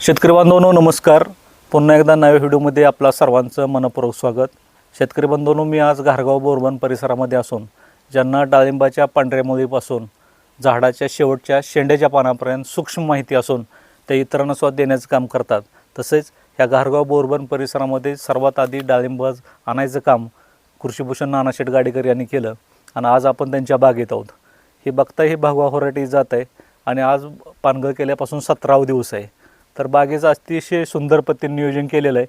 शेतकरी बांधवांनो नमस्कार. पुन्हा एकदा नव्या व्हिडिओमध्ये आपला सर्वांचं मनपूर्वक स्वागत. शेतकरी बांधवांनो मी आज घारगाव बोरबन परिसरामध्ये असून ज्यांना डाळिंबाच्या पांढऱ्या मुळीपासून झाडाच्या शेवटच्या शेंड्याच्या पानापर्यंत सूक्ष्म माहिती असून ते इतरांना स्वाद देण्याचं काम करतात. तसेच ह्या घारगाव बोरबन परिसरामध्ये सर्वात आधी डाळिंब आणायचं काम कृषीभूषण नानाशेठ गाडेकर यांनी केलं आणि आज आपण त्यांच्या बागेत आहोत. हे बघता ही भागवा होराटी जात आहे आणि आज पानगळ केल्यापासून सतरावा दिवस आहे. तर बागेचं अतिशय सुंदर पद्धतीने नियोजन केलेलं आहे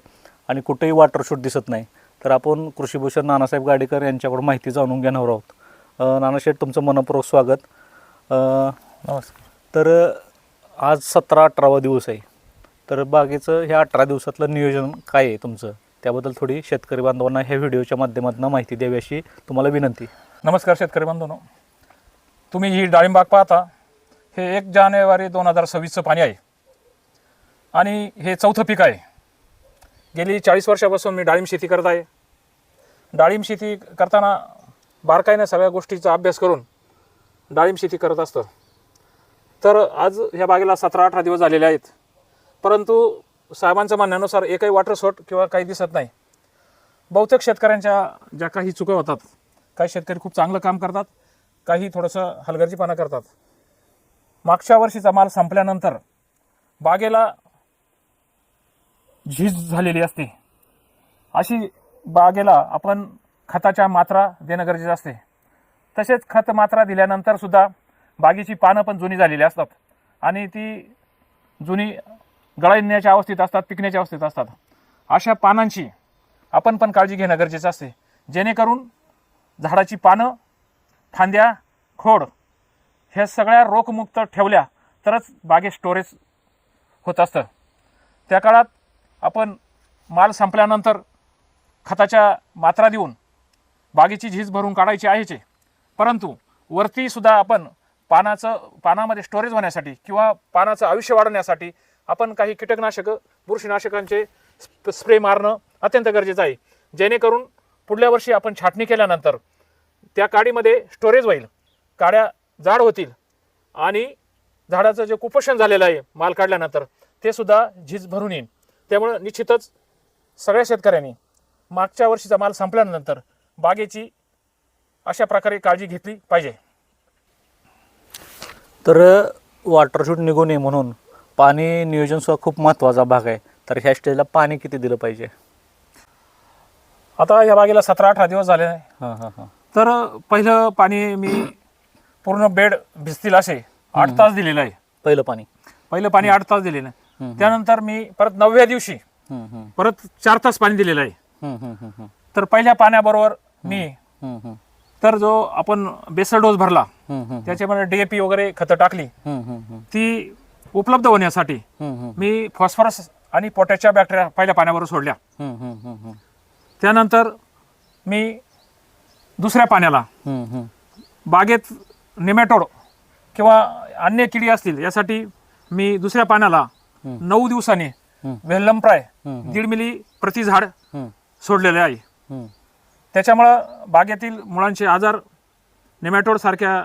आणि कुठेही वॉटरशूट दिसत नाही. तर आपण कृषीभूषण नानासाहेब गाडेकर यांच्याकडून माहिती जाणून घेणार आहोत. नानाशेठ तुमचं मनपूर्वक स्वागत. नमस्कार. तर आज सतरा अठरावा दिवस आहे. तर बागेचं ह्या अठरा दिवसातलं नियोजन काय आहे तुमचं? त्याबद्दल थोडी शेतकरी बांधवांना ह्या व्हिडिओच्या माध्यमातून माहिती द्यावी अशी तुम्हाला विनंती. नमस्कार शेतकरी बंधूंनो तुम्ही ही डाळिंबाग पाहता. हे एक जानेवारी दोन हजार सव्वीसचं पाणी आहे. आणि हे चौथं पीक आहे. गेली चाळीस वर्षापासून मी डाळिंब शेती करत आहे. डाळिंब शेती करताना बारकाईनं सगळ्या गोष्टीचा अभ्यास करून डाळिंब शेती करत असतं. तर आज ह्या बागेला सतरा अठरा दिवस झालेले आहेत. परंतु साहेबांच्या म्हणण्यानुसार एकही वॉटर शॉट किंवा काही दिसत नाही. बहुतेक शेतकऱ्यांच्या ज्या काही चुका होतात काही शेतकरी खूप चांगलं काम करतात काही थोडंसं हलगर्जीपणा करतात. मागच्या वर्षीचा माल संपल्यानंतर बागेला झीज झालेली असते. अशी बागेला आपण खताच्या मात्रा देणं गरजेचं असते. तसेच खत मात्रा दिल्यानंतर सुद्धा बागेची पानं पण जुनी झालेली असतात. आणि ती जुनी गळण्याच्या अवस्थेत असतात पिकण्याच्या अवस्थेत असतात. अशा पानांची आपण पण काळजी घेणं गरजेचं असते. जेणेकरून झाडाची पानं फांद्या खोड ह्या सगळ्या रोगमुक्त ठेवल्या तरच बागेत स्टोरेज होत असतं. त्या काळात आपण माल संपल्यानंतर खताच्या मात्रा देऊन बागेची झीज भरून काढायची आहेचे. परंतु वरतीसुद्धा आपण पानाचं पानामध्ये स्टोरेज होण्यासाठी किंवा पानाचं आयुष्य वाढवण्यासाठी आपण काही कीटकनाशकं बुरशीनाशकांचे स्प- स्प्रे मारणं अत्यंत गरजेचं आहे. जेणेकरून पुढल्या वर्षी आपण छाटणी केल्यानंतर त्या काडीमध्ये स्टोरेज होईल काड्या जाड होतील आणि झाडाचं जे कुपोषण झालेलं आहे माल काढल्यानंतर ते सुद्धा झीज भरून येईल. त्यामुळं निश्चितच सगळ्या शेतकऱ्यांनी मागच्या वर्षीचा माल संपल्यानंतर बागेची अशा प्रकारे काळजी घेतली पाहिजे. तर वॉटरशूट निघू नये म्हणून पाणी नियोजन सुद्धा खूप महत्त्वाचा भाग आहे. तर ह्या स्टेजला पाणी किती दिलं पाहिजे? आता या बागेला सतरा अठरा दिवस झाले. आहे हां हां हां. तर पहिलं पाणी मी पूर्ण बेड भिजतील असे. आठ तास दिलेलं आहे. पहिलं पाणी. पहिलं पाणी आठ तास दिलेलं आहे. हम्म. त्यानंतर मी परत नवव्या दिवशी परत चार तास पाणी दिलेलं आहे. तर पहिल्या पाण्याबरोबर मी तर जो आपण बेसल डोस भरला त्याच्यामध्ये डीएपी वगैरे खतं टाकली ती उपलब्ध होण्यासाठी मी फॉस्फरस आणि पोटॅशच्या बॅक्टेरिया पहिल्या पाण्याबरोबर सोडल्या. त्यानंतर मी दुसऱ्या पाण्याला बागेत नेमॅटोड किंवा अन्य किडी असतील यासाठी मी दुसऱ्या पाण्याला नऊ दिवसांनी हम्म. वेल्लम प्राय हम्म. दीड मिली प्रति झाड सोडलेले आहे. त्याच्यामुळं बागेतील मुळांचे आजार नेमॅटोड सारख्या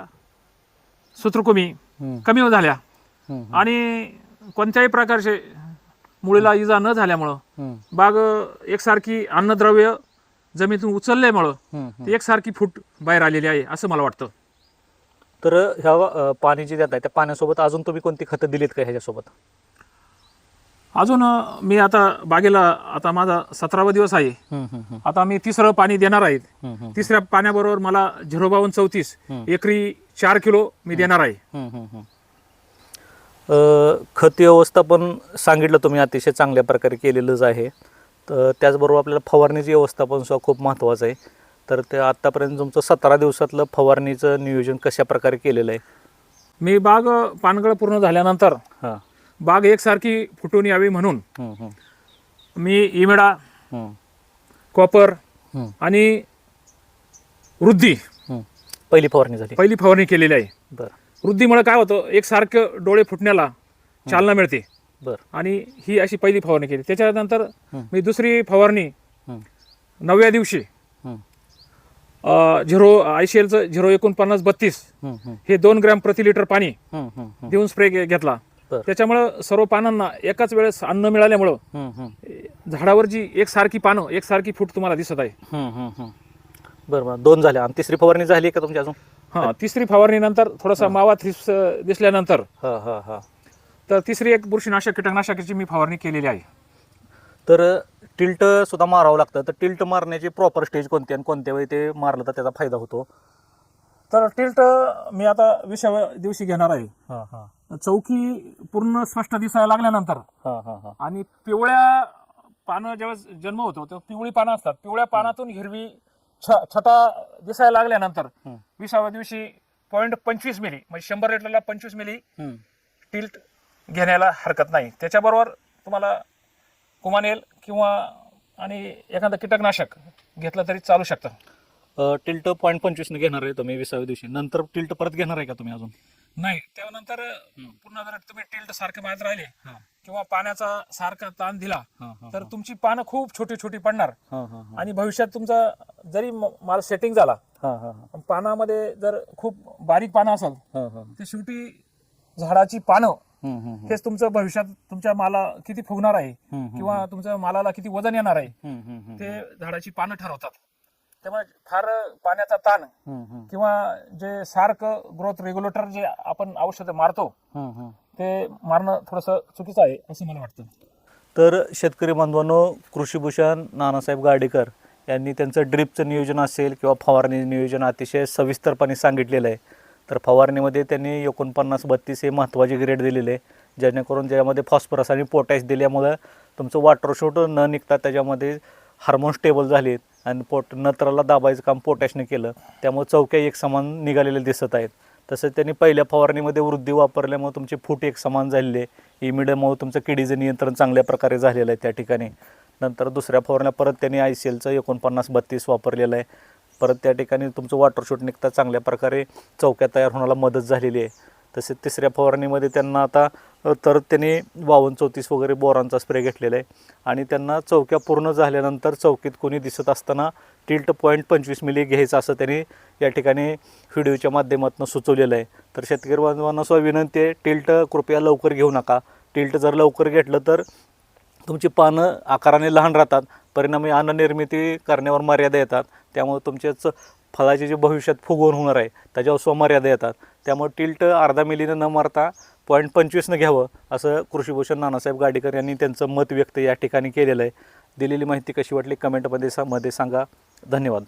सूत्रकुमी कमी झाल्या. आणि कोणत्याही प्रकारचे मुळीला इजा न झाल्यामुळं बाग एकसारखी अन्नद्रव्य जमिनीतून उचलल्यामुळं. ती एकसारखी फूट बाहेर आलेली आहे असं मला वाटतं. तर ह्या पाणी जे देत आहे त्या पाण्यासोबत अजून तुम्ही कोणती खतं दिलीत का ह्याच्यासोबत? अजून मी आता बागेला आता माझा सतरावा दिवस आहे. आता मी तिसरं पाणी देणार आहे. तिसऱ्या पाण्याबरोबर मला झिरो बावन्न चौतीस एकरी चार किलो मी देणार आहे. खत व्यवस्थापन सांगितलं तुम्ही अतिशय चांगल्या प्रकारे केलेलंच आहे. तर त्याचबरोबर आपल्याला फवारणीची व्यवस्थापन सुद्धा खूप महत्त्वाचं आहे. तर ते आत्तापर्यंत तुमचं सतरा दिवसातलं फवारणीचं नियोजन कशा प्रकारे केलेलं आहे? मी बाग पानगळ पूर्ण झाल्यानंतर हां. बाग एकसारखी फुटून यावी म्हणून मी इमेडा कॉपर आणि वृद्धी. पहिली फवारणी झाली. पहिली फवारणी केलेली आहे. बरं. वृद्धीमुळे काय होतं एकसारखं डोळे फुटण्याला चालना मिळते. बरं. आणि ही अशी पहिली फवारणी केली. त्याच्यानंतर. मी दुसरी फवारणी नवव्या दिवशी झिरो आय सी एलचं झिरो एकोणपन्नास बत्तीस हे दोन ग्रॅम प्रति लिटर पाणी. देऊन स्प्रे घेतला. त्याच्यामुळं सर्व पानांना एकाच वेळेस अन्न मिळाल्यामुळं. झाडावर जी एकसारखी पानं एकसारखी फूट तुम्हाला दिसत आहे. हम्म, हम्म, हम्म. बरं बरं. दोन झाल्या आणि तिसरी फवारणी झाली का तुमची अजून? हा तिसरी फवारणीनंतर थोडासा मावा थ्रिप्स दिसल्यानंतर तर तिसरी एक बुरशीनाशक कीटकनाशकाची मी फवारणी केलेली आहे. तर टिल्ट सुद्धा मारावं लागतं. तर टिल्ट मारण्याची प्रॉपर स्टेज कोणती आणि कोणत्या वेळी ते मारलं तर त्याचा फायदा होतो? तर टिल्ट मी आता विसाव्या दिवशी घेणार आहे. हा हा. चौकी पूर्ण स्पष्ट दिसायला लागल्यानंतर हा हा हा. आणि पिवळ्या पानं जेव्हा जन्म होतो तेव्हा पिवळी पानं असतात. पिवळ्या पानातून हिरवी छ- छटा दिसायला लागल्यानंतर हम्म. विसाव्या दिवशी पॉईंट पंचवीस मिली म्हणजे शंभर लिटरला पंचवीस मिली हम्म. टिल्ट घेण्याला हरकत नाही. त्याच्याबरोबर तुम्हाला कुमानेल किंवा आणि एखादं कीटकनाशक घेतलं तरी चालू शकतं. टिल्ट पॉईंट पंचवीसने घेणार आहे तुम्ही विसाव्या दिवशी नंतर टिल्ट परत घेणार आहे का तुम्ही अजून नाही त्यानंतर पुन्हा जर तुम्ही टिल्ट सारखे मारत राहिले किंवा पाण्याचा सारखा ताण दिला तर तुमची पानं खूप छोटी छोटी पडणार. आणि भविष्यात तुमचा जरी माल सेटिंग झाला. पानामध्ये जर खूप बारीक पानं असेल. तर शेवटी झाडाची पानं. हेच तुमचं भविष्यात तुमच्या माला किती फुगणार आहे. किंवा तुमच्या मालाला किती वजन येणार आहे. ते झाडाची पानं ठरवतात त्यामुळे फार पाण्याचा ताण. किंवा जे सारखं ग्रोथ रेग्युलेटर जे आपण औषध मारतो. ते मारणं थोडंसं चुकीचं आहे असं मला वाटतं तर शेतकरी बांधवांनो कृषीभूषण नानासाहेब गाडेकर यांनी त्यांचं ड्रिपचं नियोजन असेल किंवा फवारणी नियोजन अतिशय सविस्तरपणे सांगितलेलं आहे तर फवारणीमध्ये त्यांनी एकोणपन्नास बत्तीस हे महत्त्वाचे ग्रेड दिलेले आहे जेणेकरून ज्यामध्ये फॉस्फरस आणि पोटॅश दिल्यामुळं तुमचं वॉटर शूट न निघता त्याच्यामध्ये हार्मोन स्टेबल झालेत आणि पोट नत्राला दाबायचं काम पोटॅशने केलं त्यामुळे चौक्या एक समान निघालेले दिसत आहेत. तसंच त्यांनी पहिल्या फवारणीमध्ये वृद्धी वापरल्यामुळे तुमचे फूट एक समान झालेले आहे. इमिडियामुळे तुमचं किडीचं नियंत्रण चांगल्या प्रकारे झालेलं आहे त्या ठिकाणी. नंतर दुसऱ्या फवारण्या परत त्यांनी आय सी एलचं एकोणपन्नास बत्तीस वापरलेलं आहे. परत त्या ठिकाणी तुमचं वॉटरशूट निघता चांगल्या प्रकारे चौक्या तयार होण्याला मदत झालेली आहे. तसेच तिसऱ्या फवारणीमध्ये त्यांना आता तर त्यांनी बावन्न चौतीस वगैरे बोरांचा स्प्रे घेतलेला आहे. आणि त्यांना चौक्या पूर्ण झाल्यानंतर चौकीत कोणी दिसत असताना टिल्ट पॉईंट पंचवीस मिली घ्यायचं असं त्यांनी या ठिकाणी व्हिडिओच्या माध्यमातून सुचवलेलं आहे. तर शेतकरी बांधवांना सुद्धा विनंती आहे टिल्ट कृपया लवकर घेऊ नका. टिल्ट जर लवकर घेतलं तर तुमची पानं आकाराने लहान राहतात परिणामी अन्ननिर्मिती करण्यावर मर्यादा येतात. त्यामुळे तुमचेच फळाचे जे भविष्यात फुगवून होणार आहे त्याच्यावर स्वमर्यादा येतात. त्यामुळे टिल्ट अर्धा मिलीनं न मारता पॉईंट पंचवीसनं घ्यावं असं कृषीभूषण नानासाहेब गाडेकर यांनी त्यांचं मत व्यक्त या ठिकाणी केलेलं आहे. दिलेली माहिती कशी वाटली? कमेंटमध्ये सा मध्ये सांगा. धन्यवाद.